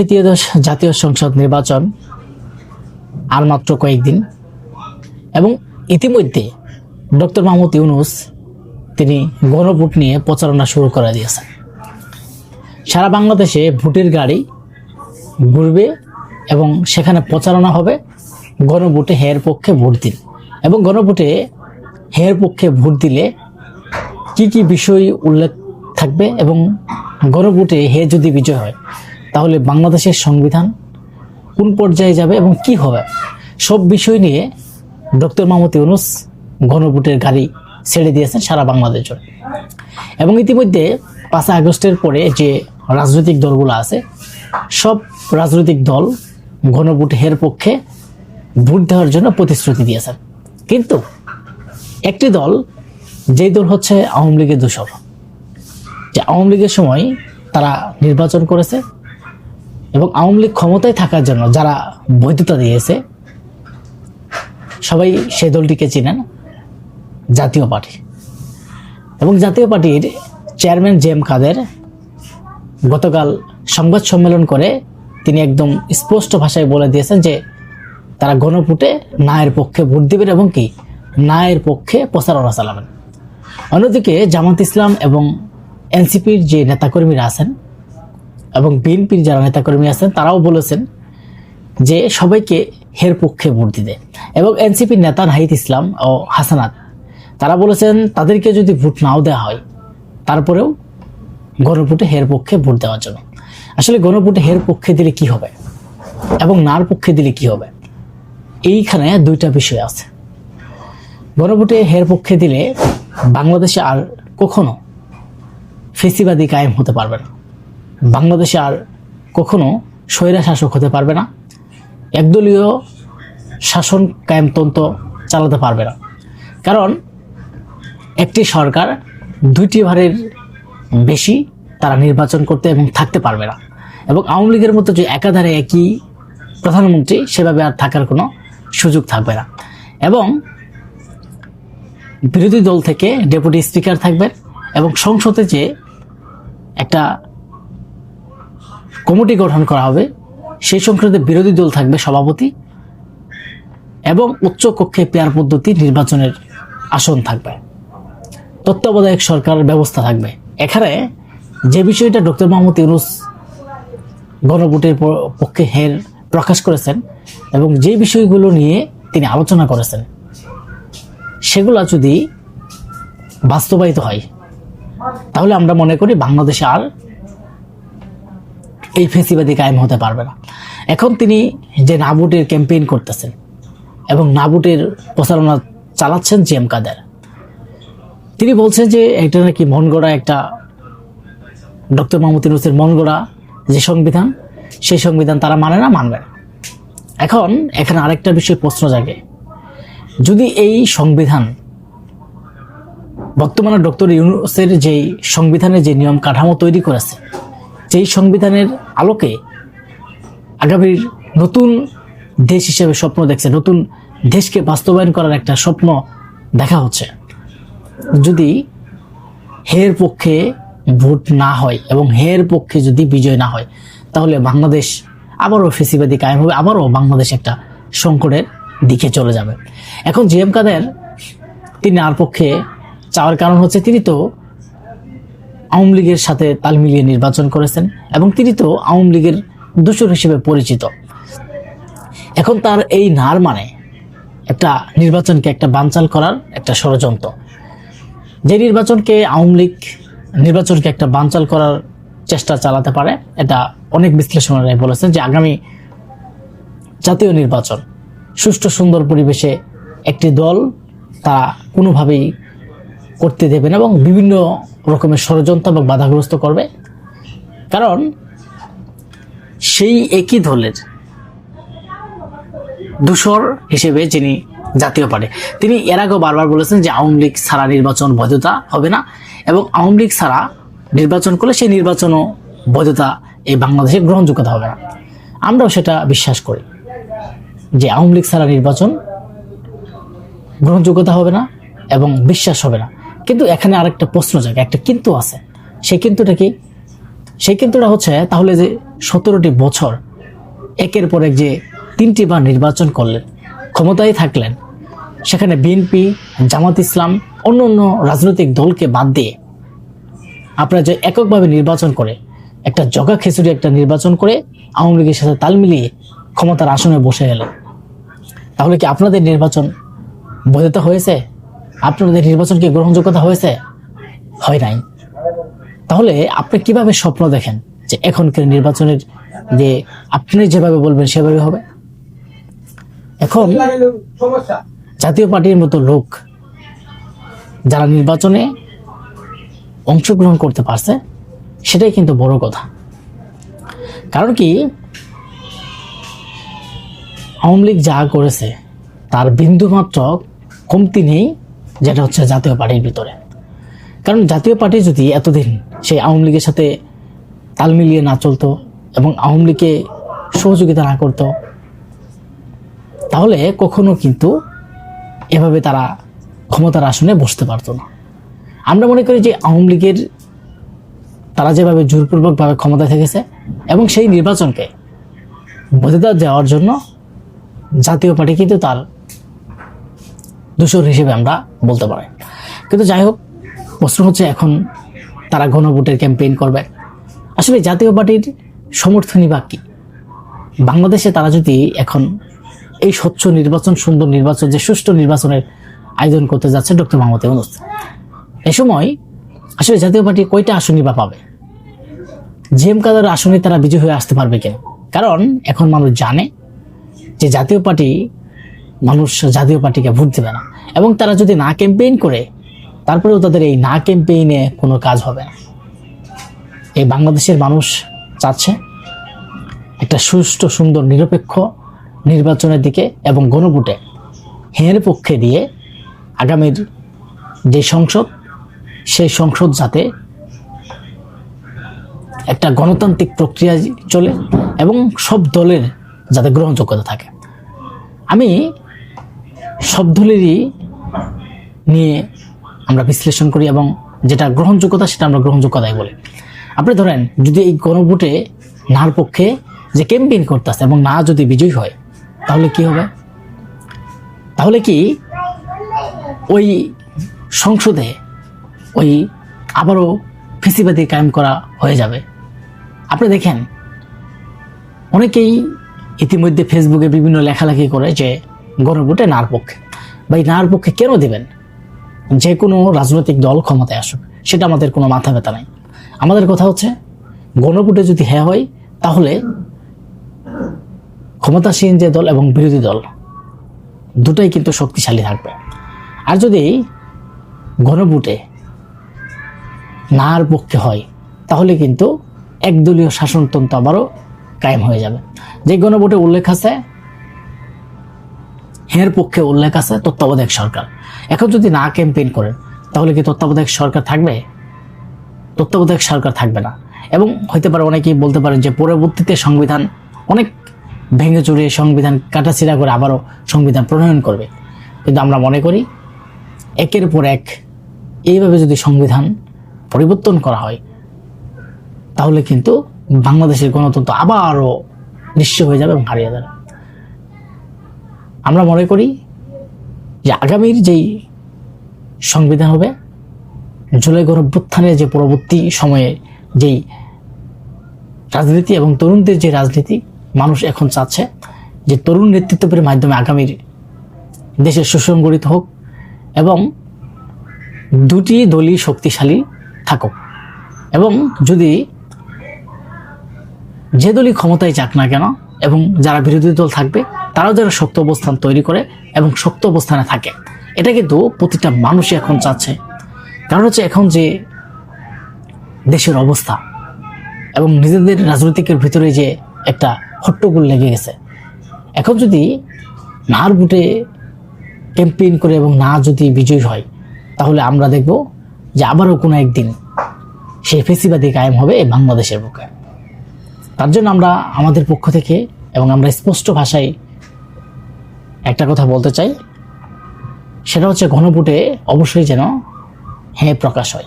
তৃতীয়দশ জাতীয় সংসদ নির্বাচন আর মাত্র কয়েকদিন। এবং ইতিমধ্যে ডক্টর মাহমুদ ইউনুস, তিনি গণভোট নিয়ে প্রচারণা শুরু করে দিয়েছেন। সারা বাংলাদেশে ভোটের গাড়ি ঘুরবে এবং সেখানে প্রচারণা হবে গণভোটে হের পক্ষে ভোট দিন। এবং গণভোটে হের পক্ষে ভোট দিলে কি কি বিষয় উল্লেখ থাকবে এবং গণভোটে হে যদি বিজয় হয় তাহলে বাংলাদেশের সংবিধান কোন পর্যায়ে যাবে এবং কি হবে? সব বিষয় নিয়ে ডক্টর মাহমুদ ইউনুস গণভোটের গাড়ি ছেড়ে দিয়েছেন সারা বাংলাদেশ জুড়ে। এবং ইতিমধ্যে পাঁচই আগস্টের পরে যে রাজনৈতিক দলগুলো আছে, সব রাজনৈতিক দল গণভোট হের পক্ষে ভোট দেওয়ার জন্য প্রতিশ্রুতি দিয়েছেন। কিন্তু একটি দল, যেই দল হচ্ছে আওয়ামী লীগের দোষর, যে আওয়ামী লীগের সময় তারা নির্বাচন করেছে এবং আওয়ামী লীগ ক্ষমতায় থাকার জন্য যারা বৈধতা দিয়েছে, সবাই সেই দলটিকে চিনেন, জাতীয় পার্টি। এবং জাতীয় পার্টির চেয়ারম্যান জে এম কাদের গতকাল সংবাদ সম্মেলন করে তিনি একদম স্পষ্ট ভাষায় বলে দিয়েছেন যে তারা গণভোটে নায়ের পক্ষে ভোট দেবেন এবং কি নায়ের পক্ষে প্রচারণা চালাবেন। অন্যদিকে জামাত ইসলাম এবং এনসিপির যে নেতাকর্মীরা আছেন এবং বিএনপির যারা নেতাকর্মী আছেন, তারাও বলেছেন যে সবাইকে হের পক্ষে ভোট দিতে। এবং এনসিপির নেতা নাহিদ ইসলাম ও হাসানাত, তারা বলেছেন তাদেরকে যদি ভোট নাও দেওয়া হয়, তারপরেও গণভোটে হের পক্ষে ভোট দেওয়ার জন্য। আসলে গণভোটে হের পক্ষে দিলে কি হবে? এবং নার পক্ষে দিলে কি হবে? এইখানে দুইটা বিষয় আছে। গণভোটে হের পক্ষে দিলে বাংলাদেশে আর কখনো ফেসিবাদী কায়েম হতে পারবে না। বাংলাদেশে আর কখনো স্বৈরা শাসক হতে পারবে না। একদলীয় শাসন কায়েমতন্ত্র চালাতে পারবে না। কারণ একটি সরকার দুইটি ভারের বেশি তারা নির্বাচন করতে এবং থাকতে পারবে না। এবং আওয়ামী লীগের মতো যে একাধারে একই প্রধানমন্ত্রী, সেভাবে আর থাকার কোনো সুযোগ থাকবে না। এবং বিরোধী দল থেকে ডেপুটি স্পিকার থাকবেন এবং সংসদে যে একটা কমিটি গঠন করা হবে। সেই সংক্রান্তে বিরোধী দল থাকবে সভাপতি এবং উচ্চ কক্ষে পেয়ার পদ্ধতি নির্বাচনের আসন থাকবে। তত্ত্বাবধায়ক সরকার ব্যবস্থা থাকবে। এখানে যে বিষয়টা ডক্টর মাহমুদ ইউনুস গণভোটের পক্ষে হের প্রকাশ করেছেন এবং যে বিষয়গুলো নিয়ে তিনি আলোচনা করেছেন, সেগুলা যদি বাস্তবায়িত হয়, তাহলে আমরা মনে করি বাংলাদেশে আর এই ফেসিবাদী কায়েম হতে পারবে না। এখন তিনি যে নাবুটের ক্যাম্পেইন করতেছেন এবং নাবুটের প্রচারণা চালাচ্ছেন জি এম কাদের, তিনি বলছেন যে এটা নাকি মন গড়া একটা ডক্টর মাহমুদ ইউনুসের মন গড়া যে সংবিধান, সেই সংবিধান তারা মানে না মানবে না। এখন এখানে আরেকটা বিষয় প্রশ্ন জাগে। যদি এই সংবিধান বর্তমানে ডক্টর ইউনুসের যেই সংবিধানের যে নিয়ম কাঠামো তৈরি করেছে যেই সংবিধানের আলোকে আগামীর নতুন দেশ হিসেবে স্বপ্ন দেখছে, নতুন দেশকে বাস্তবায়ন করার একটা স্বপ্ন দেখা হচ্ছে। যদি হের পক্ষে ভোট না হয় এবং হের পক্ষে যদি বিজয় না হয়, তাহলে বাংলাদেশ আবারও ফেসিবাদী কায়েম হবে, আবারও বাংলাদেশ একটা সংকটের দিকে চলে যাবে। এখন জি এম কাদের তিনি আর পক্ষে চাওয়ার কারণ হচ্ছে তিনি তো আওয়ামী লীগের সাথে তাল মিলিয়ে নির্বাচন করেছেন এবং তিনি তো আওয়ামী লীগের দূষর হিসেবে পরিচিত। এখন তার এই নার মানে একটা নির্বাচনকে একটা বানচাল করার একটা ষড়যন্ত্র। যে নির্বাচনকে আওয়ামী লীগ নির্বাচনকে একটা বানচাল করার চেষ্টা চালাতে পারে, এটা অনেক বিশ্লেষণেরাই বলেছেন যে আগামী জাতীয় নির্বাচন সুষ্ঠু সুন্দর পরিবেশে একটি দল তারা কোনোভাবেই করতে দেবে না এবং বিভিন্ন রকমের ষড়যন্ত্র এবং বাধাগ্রস্ত করবে। কারণ সেই একই দলের দূষর হিসেবে যিনি জাতীয় পারে তিনি এর আগেও বারবার বলেছেন যে আওয়ামী লীগ ছাড়া নির্বাচন বৈধতা হবে না এবং আওয়ামী লীগ ছাড়া নির্বাচন করলে সেই নির্বাচনও বৈধতা এই বাংলাদেশে গ্রহণযোগ্যতা হবে না। আমরাও সেটা বিশ্বাস করি যে আওয়ামী লীগ ছাড়া নির্বাচন গ্রহণযোগ্যতা হবে না এবং বিশ্বাস হবে না। কিন্তু এখানে আরেকটা প্রশ্ন জায়গা একটা কিন্তু আছে। সেই কিন্তুটা কি? সেই কেন্দ্রটা হচ্ছে, তাহলে যে সতেরোটি বছর, একের পর এক যে তিনটি বার নির্বাচন করলেন, ক্ষমতায় থাকলেন, সেখানে বিএনপি, জামাত ইসলাম, অন্য অন্য রাজনৈতিক দলকে বাদ দিয়ে আপনারা যে এককভাবে নির্বাচন করে, একটা জগা খিচুড়ি একটা নির্বাচন করে আওয়ামী লীগের সাথে তাল মিলিয়ে ক্ষমতার আসনে বসে গেলেন তাহলে কি আপনাদের নির্বাচন বৈধতা হয়েছে? আপনাদের নির্বাচন কি গ্রহণযোগ্যতা হয়েছে? হয় নাই। তাহলে আপনি কীভাবে স্বপ্ন দেখেন যে এখনকার নির্বাচনের যে আপনি যেভাবে বলবেন সেভাবে হবে? এখন জাতীয় পার্টির মতো লোক যারা নির্বাচনে অংশগ্রহণ করতে পারছে, সেটাই কিন্তু বড় কথা। কারণ কি, আওয়ামী লীগ যা করেছে, তার বিন্দুমাত্র কমতি নেই যেটা হচ্ছে জাতীয় পার্টির ভিতরে। কারণ জাতীয় পার্টি যদি এতদিন সেই আওয়ামী লীগের সাথে তাল মিলিয়ে না চলতো এবং আওয়ামী লীগকে সহযোগিতা না করতো, তাহলে কখনো কিন্তু এভাবে তারা ক্ষমতার আসনে বসতে পারতো না। আমরা মনে করি যে আওয়ামী লীগের তারা যেভাবে জোরপূর্বকভাবে ক্ষমতায় থেকেছে এবং সেই নির্বাচনকে বৈধতা দেওয়ার জন্য জাতীয় পার্টি কিন্তু তার দূষর হিসেবে আমরা বলতে পারি। কিন্তু যাই হোক প্রশ্ন হচ্ছে এখন তারা গণভোটের ক্যাম্পেইন করবে। আসলে জাতীয় পার্টির সমর্থনই বা কী? বাংলাদেশে তারা যদি এখন এই স্বচ্ছ নির্বাচন, সুন্দর নির্বাচন, যে সুষ্ঠু নির্বাচনের আয়োজন করতে যাচ্ছে, ডক্টর মোহাম্মদ ইউনুস এই সময় আসলে জাতীয় পার্টি কয়টা আসনই বা পাবে? জিএম কাদের আসনে তারা বিজয় হয়ে আসতে পারবে কেন? কারণ এখন মানুষ জানে যে জাতীয় পার্টি মানুষ জাতীয় পার্টিকে ভোট দেবে না। এবং তারা যদি না ক্যাম্পেইন করে, তারপরেও তাদের এই না ক্যাম্পেইনে কোনো কাজ হবে না। এই বাংলাদেশের মানুষ চাচ্ছে একটা সুষ্ঠু, সুন্দর, নিরপেক্ষ নির্বাচনের দিকে এবং গণভোটে হের পক্ষে দিয়ে আগামীর যে সংসদ, সেই সংসদ যাতে একটা গণতান্ত্রিক প্রক্রিয়া চলে এবং সব দলের যাতে গ্রহণযোগ্যতা থাকে। আমি সব দলেরই নিয়ে আমরা বিশ্লেষণ করি এবং যেটা গ্রহণযোগ্যতা সেটা আমরা গ্রহণযোগ্যতাই বলি। আপনি ধরেন, যদি এই গণভোটে নার পক্ষে যে ক্যাম্পেইন করতেছে এবং না যদি বিজয়ী হয়, তাহলে কি হবে? তাহলে কি ওই সংসদে ওই আবারও ফেসিবাদী কায়েম করা হয়ে যাবে? আপনি দেখেন, অনেকেই ইতিমধ্যে ফেসবুকে বিভিন্ন লেখালেখি করে যে গণভোটে নার পক্ষে। এই নার পক্ষে কেন দেবেন? যে কোনো রাজনৈতিক দল ক্ষমতায় আসুক, সেটা আমাদের কোনো মাথা ব্যথা নাই। আমাদের কথা হচ্ছে গণভোটে যদি হ্যাঁ হয়, তাহলে ক্ষমতাসীন যে দল এবং বিরোধী দল, দুটাই কিন্তু শক্তিশালী থাকবে। আর যদি গণভোটে নার পক্ষে হয়, তাহলে কিন্তু একদলীয় শাসনতন্ত্র আবারও কায়েম হয়ে যাবে। যে গণভোটে উল্লেখ আছে হের পক্ষে উল্লেখ আছে তত্ত্বাবধায়ক সরকার। এখন যদি না ক্যাম্পেইন করেন, তাহলে কি তত্ত্বাবধায়ক সরকার থাকবে? তত্ত্বাবধায়ক সরকার থাকবে না। এবং হইতে পারে অনেকেই বলতে পারেন যে, পরবর্তীতে সংবিধান অনেক ভেঙে চুরিয়ে সংবিধান কাটাছিড়া করে আবারও সংবিধান প্রণয়ন করবে। কিন্তু আমরা মনে করি, একের পর এক এইভাবে যদি সংবিধান পরিবর্তন করা হয়, তাহলে কিন্তু বাংলাদেশের গণতন্ত্র আবারও নিঃস্ব হয়ে যাবে এবং হারিয়ে যাবে। আমরা মনে করি যে আগামীর যেই সংবিধান হবে, জুলাই গণভ্যুত্থানের যে পরবর্তী সময়ে যেই রাজনীতি এবং তরুণদের যে রাজনীতি, মানুষ এখন চাচ্ছে যে তরুণ নেতৃত্বের মাধ্যমে আগামীর দেশের সুসংগঠিত হোক এবং দুটি দলই শক্তিশালী থাকুক। এবং যদি যে দলই ক্ষমতায় যাক না কেন এবং যারা বিরোধী দল থাকবে, তারাও যেন শক্ত অবস্থান তৈরি করে এবং শক্ত অবস্থানে থাকে। এটা কিন্তু প্রতিটা মানুষই এখন চাচ্ছে। কারণ হচ্ছে এখন যে দেশের অবস্থা এবং নিজেদের রাজনৈতিকের ভিতরে যে একটা হট্টগোল লেগে গেছে, এখন যদি নার বুটে ক্যাম্পেইন করে এবং না যদি বিজয়ী হয়, তাহলে আমরা দেখব যে আবারও কোনো একদিন সেই ফেসিবাদী কায়েম হবে বাংলাদেশের বুকে। তার জন্য আমরা আমাদের পক্ষ থেকে এবং আমরা স্পষ্ট ভাষায় একটা কথা বলতে চাই। সেটা হচ্ছে ঘনপুটে অবশ্যই যেন হ্যাঁ প্রকাশ হয়।